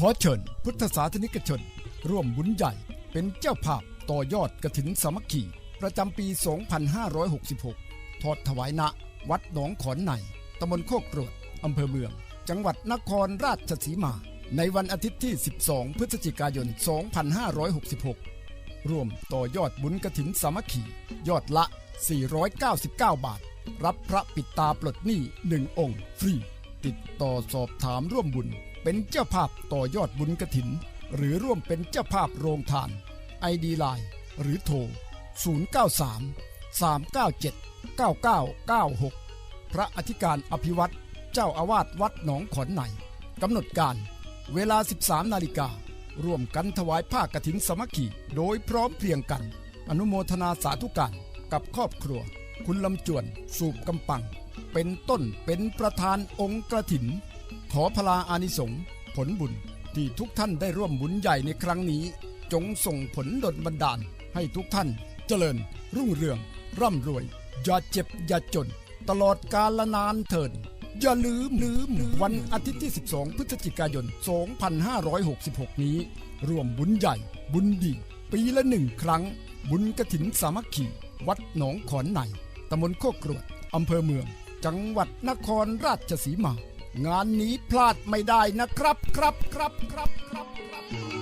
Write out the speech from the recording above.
ขอเชิญพุทธศาสนิกชน ร่วมบุญใหญ่เป็นเจ้าภาพต่อยอดกระถินสามัคคีประจำปี 2566 ทอดถวายณวัดหนองขอนในตำบลโคกกรวดอำเภอเมือง จังหวัดนครราชสีมา ในวันอาทิตย์ที่ 12 พฤศจิกายน 2566 ร่วมต่อยอดบุญกระถินสามัคคียอดละ 499 บาท รับพระปิดตาปลดหนี้หนึ่งองค์ ฟรี ติดต่อสอบถามร่วมบุญ เป็นเจ้าภาพต่อยอดบุญกระถิน หรือร่วมเป็นเจ้าภาพโรงทานไอดีไลน์หรือโทร 093 397 9996 พระอธิการอภิวัตรเจ้าอาวาสวัดหนองขอนในกำหนดการ เวลา 13 นาฬิการ่วมกันถวายผ้ากฐินสมัคคีโดยพร้อมเพรียงกัน อนุโมทนาสาธุการกับครอบครัว คุณลำจวน สูบกำปัง เป็นต้นเป็นประธานองค์กระถิน อพลาอานิสงส์ผลบุญที่ทุกท่านได้ร่วมบุญใหญ่ในครั้งนี้ จงส่งผลดลบันดาลให้ทุกท่านเจริญ รุ่งเรือง ร่ำรวย อย่าเจ็บอย่าจน ตลอดกาลนานเถิดอย่าลืมลืมวันอาทิตย์ที่ 12 พฤศจิกายน 2566 นี้ ร่วมบุญใหญ่ บุญดี ปีละหนึ่งครั้ง บุญกระถินสามัคคี วัดหนองขอนในตำบลโคกกรวดอำเภอเมือง จังหวัดนครราชสีมา งานนี้พลาดไม่ได้นะครับครับครับครับครับครับ